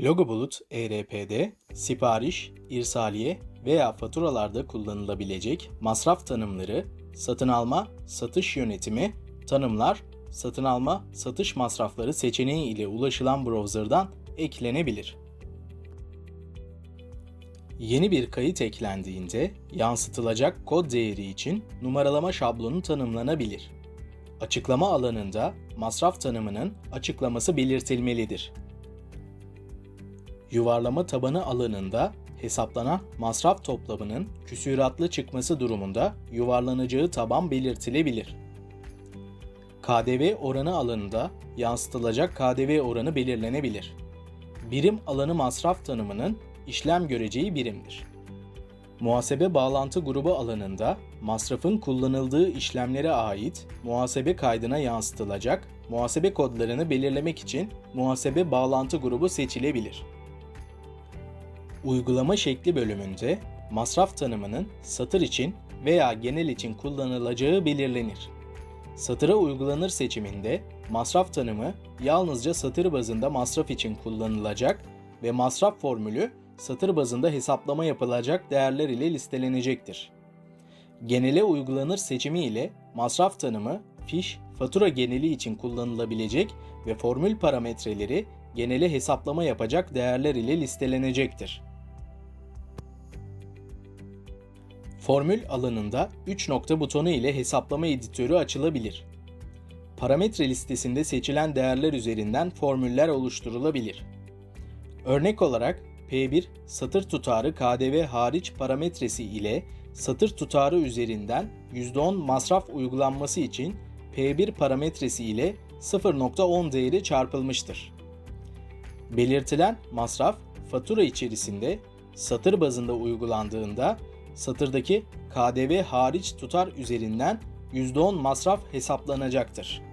Logo bulut ERP'de sipariş, irsaliye veya faturalarda kullanılabilecek masraf tanımları, satın alma, satış yönetimi, tanımlar, satın alma, satış masrafları seçeneği ile ulaşılan browser'dan eklenebilir. Yeni bir kayıt eklendiğinde yansıtılacak kod değeri için numaralama şablonu tanımlanabilir. Açıklama alanında masraf tanımının açıklaması belirtilmelidir. Yuvarlama tabanı alanında hesaplanan masraf toplamının küsuratlı çıkması durumunda yuvarlanacağı taban belirtilebilir. KDV oranı alanında yansıtılacak KDV oranı belirlenebilir. Birim alanı masraf tanımının işlem göreceği birimdir. Muhasebe bağlantı grubu alanında masrafın kullanıldığı işlemlere ait muhasebe kaydına yansıtılacak muhasebe kodlarını belirlemek için muhasebe bağlantı grubu seçilebilir. Uygulama şekli bölümünde masraf tanımının satır için veya genel için kullanılacağı belirlenir. Satıra uygulanır seçiminde masraf tanımı yalnızca satır bazında masraf için kullanılacak ve masraf formülü satır bazında hesaplama yapılacak değerler ile listelenecektir. Genele uygulanır seçimi ile masraf tanımı fiş, fatura geneli için kullanılabilecek ve formül parametreleri genele hesaplama yapacak değerler ile listelenecektir. Formül alanında 3 nokta butonu ile hesaplama editörü açılabilir. Parametre listesinde seçilen değerler üzerinden formüller oluşturulabilir. Örnek olarak P1 satır tutarı KDV hariç parametresi ile satır tutarı üzerinden %10 masraf uygulanması için P1 parametresi ile 0.10 değeri çarpılmıştır. Belirtilen masraf fatura içerisinde satır bazında uygulandığında satırdaki KDV hariç tutar üzerinden %10 masraf hesaplanacaktır.